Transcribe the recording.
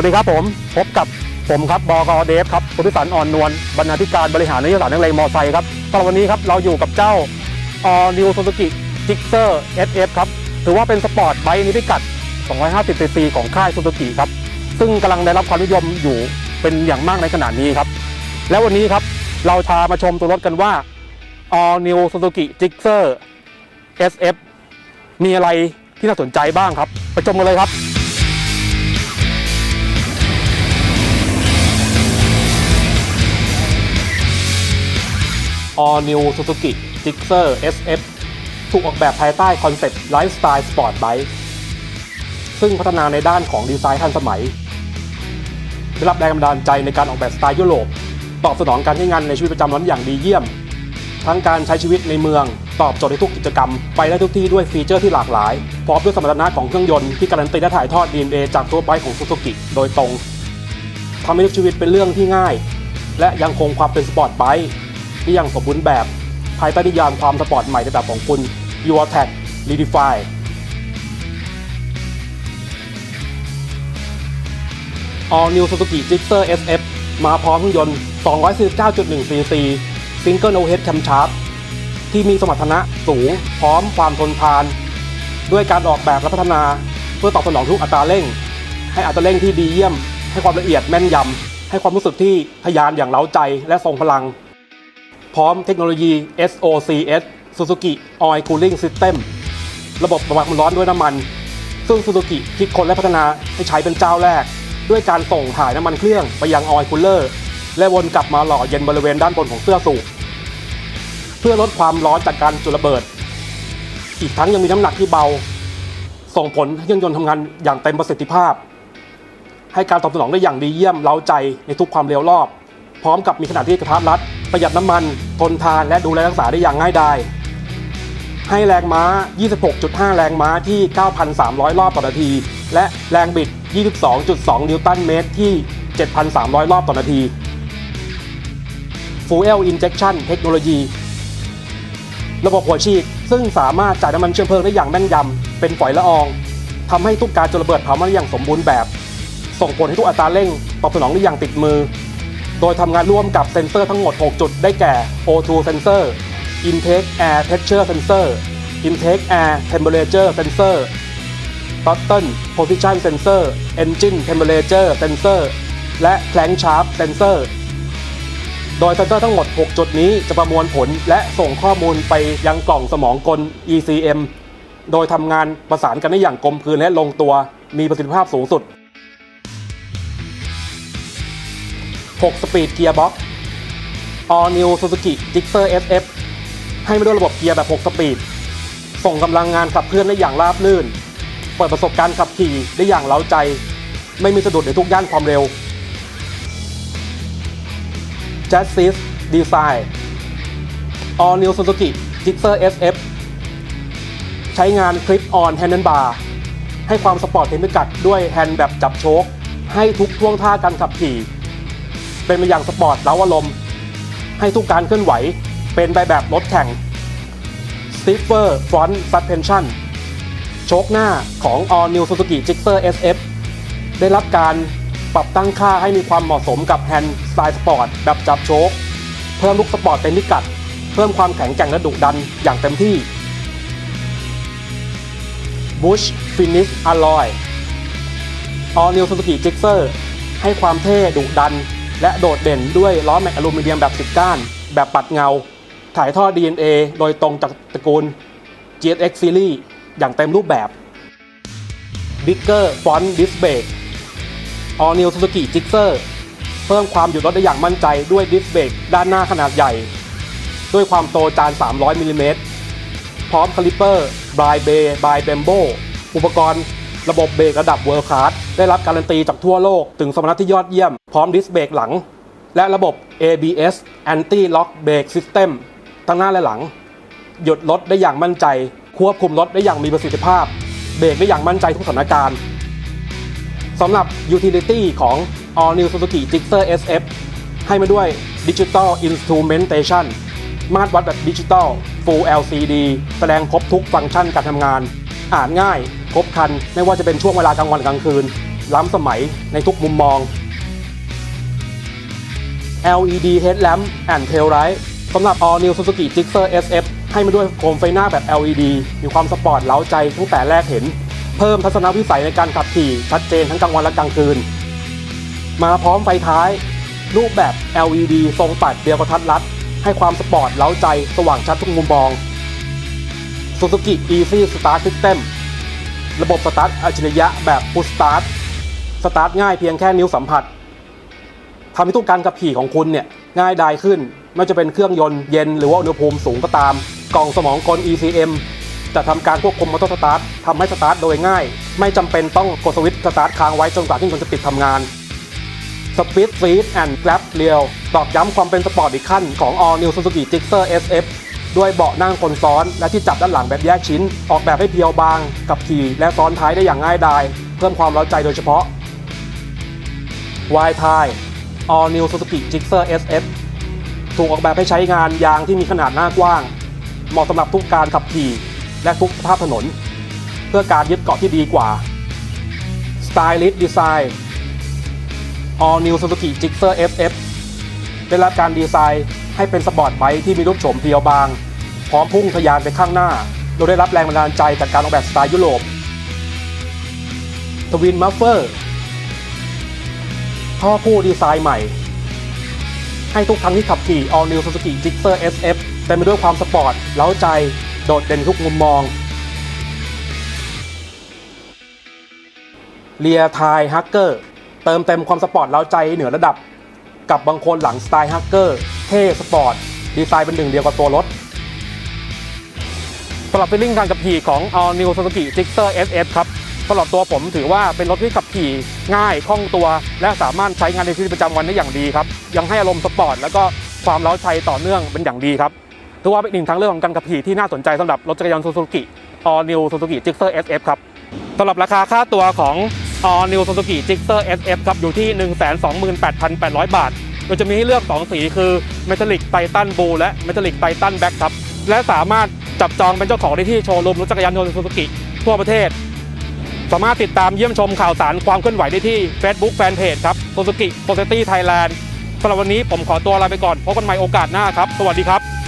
วัสดีครับผม พบกับผมครับบกเดฟครับพุทธิสันอ่อนนวลบรรณาธิการบริหารนโยบายนักเลงมอไซค์ครับสำหรับวันนี้ครับเราอยู่กับเจ้า All New Suzuki Gixxer SF ครับถือว่าเป็นสปอร์ตไบค์นิพิกัด 250 cc ของค่าย Suzuki ครับ ซึ่งกำลังได้รับความนิยมอยู่เป็นอย่างมากในขณะนี้ครับ แล้ววันนี้ครับเราพามาชมตัวรถกันว่า All New Suzuki Gixxer SF มีอะไรที่น่าสนใจบ้างครับ ไปชมกันเลยครับ All New Suzuki Gixxer SF ถูกออกแบบภายใต้คอนเซ็ปต์ Lifestyle Sport Bike ซึ่งพัฒนาในด้านของดีไซน์ทันสมัย ได้รับแรงบันดาลใจในการออกแบบสไตล์ยุโรป ตอบสนองการใช้งานในชีวิตประจำวันอย่างดีเยี่ยม ทั้งการใช้ชีวิตในเมือง ตอบโจทย์ในทุกกิจกรรม ไปได้ทุกที่ด้วยฟีเจอร์ที่หลากหลาย พร้อมด้วยสมรรถนะของเครื่องยนต์ที่การันตีและถ่ายทอด DNA จากตัวไบค์ของ Suzuki โดยตรงทำให้ชีวิตเป็นเรื่องที่ง่าย และยังคงความเป็นสปอร์ตไบค์ ที่ยังสมบูรณ์แบบ ภายใต้นิยามความสปอร์ตใหม่ในแบบของคุณ Your Tag Redefine All New Suzuki Gixxer SF มาพร้อมเครื่องยนต์ 249.1 cc Single Overhead Camshaft ที่มีสมรรถนะสูงพร้อมความทนทาน ด้วยการออกแบบและพัฒนา เพื่อตอบสนองทุกอัตราเร่ง ให้อัตราเร่งที่ดีเยี่ยม ให้ความละเอียดแม่นยำ ให้ความรู้สึกที่ทยานอย่างเล้าใจและทรงพลัง พร้อมเทคโนโลยี SOCS Suzuki Oil Cooling System ระบบบำบัดความร้อนด้วยน้ำมัน ซึ่ง Suzuki คิดค้นและพัฒนาให้ใช้เป็นเจ้าแรก ด้วยการส่งถ่ายน้ำมันเครื่องไปยังออยล์คูลเลอร์และวนกลับมาหล่อเย็นบริเวณด้านบนของเสื้อสูทเพื่อลดความร้อนจากการจุดระเบิด อีกทั้งยังมีน้ำหนักที่เบา ส่งผลให้เครื่องยนต์ทำงานอย่างเต็มประสิทธิภาพ ให้การตอบสนองได้อย่างดีเยี่ยมเล้าใจในทุกความเร็วรอบ พร้อมกับมีขนาดที่กระทัดรัด ประหยัดน้ำมัน ทนทานและดูแลรักษาได้อย่างง่ายดายให้แรงม้า 26.5 แรงม้าที่ 9,300 รอบต่อนาที และแรงบิด 22.2 นิวตันเมตรที่ 7,300 รอบต่อนาที Fuel Injection Technology ระบบหัวฉีด ซึ่งสามารถจ่ายน้ำมันเชื้อเพลิงได้อย่างแม่นยำ เป็นฝอยละอองทำให้ทุกการจุดระเบิดเผาไหม้อย่างสมบูรณ์แบบ ส่งผลให้ทุกอัตราเร่ง ตอบสนองได้อย่างติดมือ โดยทำงานร่วมกับเซ็นเซอร์ทั้งหมด 6 จุดได้แก่ O2 Sensor Intake Air Pressure Sensor Intake Air Temperature Sensor Throttle Position Sensor Engine Temperature Sensor และ Crankshaft Sensor โดยเซ็นเซอร์ทั้งหมด 6 จุดนี้จะประมวลผลและส่งข้อมูลไปยังกล่องสมองกล ECM โดยทำงานประสานกันได้อย่างกลมกลืนและลงตัว มีประสิทธิภาพสูงสุด 6 Speed Gearbox All New Suzuki Gixxer SF ให้มาด้วยระบบเกียร์แบบ 6 สปีด ส่งกำลังงานขับเคลื่อนได้อย่างราบรื่น เปิดประสบการณ์ขับขี่ได้อย่างเล้าใจ ไม่มีสะดุดในทุกย่านความเร็ว j a z z i s Design All New Suzuki Gixxer SF ใช้งานคลิปออนแฮนด์บาร์ให้ความสปอร์ตเต็มพิกัดด้วยแฮนด์แบบจับโชคให้ทุกท่วงท่าการขับขี่ เป็นไปอย่างสปอร์ตเล้าอารมณ์ ให้ทุกการเคลื่อนไหว เป็นไปแบบรถแข่ง Stiffer Front Suspension โชคหน้าของ All New Suzuki Gixxer SF ได้รับการปรับตั้งค่าให้มีความเหมาะสมกับแฮนด์สไตล์สปอร์ตแบบจับโชคเพิ่มลูกสปอร์ตเต็มพิกัด เพิ่มความแข็งแกร่งและดุดันอย่างเต็มที่ Bush Finish Alloy All New Suzuki Gixxer ให้ความเท่ดุดัน และโดดเด่นด้วยล้อแม็กอลูมิเนียมแบบ10ก้าน แบบปัดเงา ถ่ายทอด DNA โดยตรงจากตระกูล GSX Series อย่างเต็มรูปแบบ Bigger Front Disc Brake All New Suzuki Gixxer เพิ่มความหยุดรถได้อย่างมั่นใจด้วยดิสเบรกด้านหน้าขนาดใหญ่ ด้วยความโตจาน 300มิลลิเมตรพร้อมคลิปเปอร์บายเบย์บายเบมโบอุปกรณ์ ระบบเบรกระดับเวิร์คคลาสได้รับการันตีจากทั่วโลก ถึงสมรรถนะที่ยอดเยี่ยม พร้อมดิสเบรกหลัง และระบบ ABS Anti Lock Brake System ทั้งหน้าและหลัง หยุดรถได้อย่างมั่นใจ ควบคุมรถได้อย่างมีประสิทธิภาพ เบรกได้อย่างมั่นใจทุกสถานการณ์สำหรับ Utility ของ All New Suzuki Gixxer SF ให้มาด้วย Digital Instrumentation มาตรวัดแบบดิจิตอล Full LCD แสดงครบทุกฟังก์ชันการทำงาน อ่านง่าย ครบครัน ไม่ว่าจะเป็นช่วงเวลากลางวันกลางคืน ล้ำสมัยในทุกมุมมอง LED headlamp and tail light สำหรับ All New Suzuki Gixxer SF ให้มาด้วยโคมไฟหน้าแบบ LED มีความสปอร์ตเล้าใจตั้งแต่แรกเห็น เพิ่มทัศนวิสัยในการขับขี่ชัดเจนทั้งกลางวันและกลางคืน มาพร้อมไฟท้าย รูปแบบ LED ทรงปัดเดียวกระทัดรัด ให้ความสปอร์ตเล้าใจสว่างชัดทุกมุมมอง Suzuki Easy Start System ระบบสตาร์ทอัจฉริยะแบบ Push Start สตาร์ทง่ายเพียงแค่นิ้วสัมผัสทำให้ทุกการขับขี่ของคุณเนี่ยง่ายดายขึ้น ไม่ว่าจะเป็นเครื่องยนต์เย็นหรือว่าอุณหภูมิสูงก็ตาม กล่องสมองกล ECM จะทำการควบคุมมอเตอร์สตาร์ททำให้สตาร์ทโดยง่าย ไม่จำเป็นต้องกดสวิตช์สตาร์ทค้างไว้จนกว่าที่คุณจะปิดทำงาน Speed Feed and Grab Rail ตอกย้ำความเป็นสปอร์ตอีกขั้นของ All New Suzuki Gixxer SF ด้วยเบาะนั่งคนซ้อนและที่จับด้านหลังแบบแยกชิ้น ออกแบบให้เพียวบาง กับขี่และซ้อนท้ายได้อย่างง่ายดาย เพิ่มความเร้าใจโดยเฉพาะ Y Tie All New Suzuki Gixxer SF ถูกออกแบบให้ใช้งานยางที่มีขนาดหน้ากว้าง เหมาะสำหรับทุกการขับขี่ และทุกสภาพถนน เพื่อการยึดเกาะที่ดีกว่า Stylish Design All New Suzuki Gixxer FF ได้รับการดีไซน์ ให้เป็นสปอร์ตไบค์ที่มีรูปโฉมเพียวบาง พร้อมพุ่งทะยานไปข้างหน้า โดยได้รับแรงบันดาลใจจากการออกแบบสไตล์ยุโรปทวินมัฟเฟอร์ท่อคู่ดีไซน์ใหม่ ให้ทุกครั้งที่ขับขี่ All New Suzuki Gixxer SF เต็มไปด้วยความสปอร์ต เล้าใจ โดดเด่นทุกมุมมองเรียทายฮักเกอร์เติมเต็มความสปอร์ตเล้าใจเหนือระดับ กับบางคนหลังสไตล์ฮักเกอร์ เท่สปอร์ต ดีไซน์เป็นหนึ่งเดียวกับตัวรถสำหรับฟีลลิ่งการขับขี่ของ All New Suzuki Gixxer SF ครับสำหรับตัวผมถือว่าเป็นรถที่ขับขี่ง่ายคล่องตัว และสามารถใช้งานในชีวิตประจำวันได้อย่างดีครับ ยังให้อารมณ์สปอร์ต แล้วก็ความเล้าใจต่อเนื่องเป็นอย่างดีครับถือว่าเป็นหนึ่งทางเลือกของการขับขี่ที่น่าสนใจสำหรับรถจักรยาน Suzuki All New Suzuki Gixxer SF ครับสำหรับราคาค่าตัวของ All New Suzuki Gixxer SF ครับอยู่ที่ 128,800 บาท โดยจะมีให้เลือก 2 สีคือเมทัลลิกไททันบูและเมทัลลิกไททันแบ็กครับ และสามารถจับจองเป็นเจ้าของได้ที่โชว์รูมรถจักรยานยนต์ซูซูกิทั่วประเทศ สามารถติดตามเยี่ยมชมข่าวสารความเคลื่อนไหวได้ที่ Facebook Fanpage ครับซูซูกิโปรเซตี้ไทยแลนด์สำหรับวันนี้ผมขอตัวลาไปก่อนพบกันใหม่โอกาสหน้าครับ สวัสดีครับ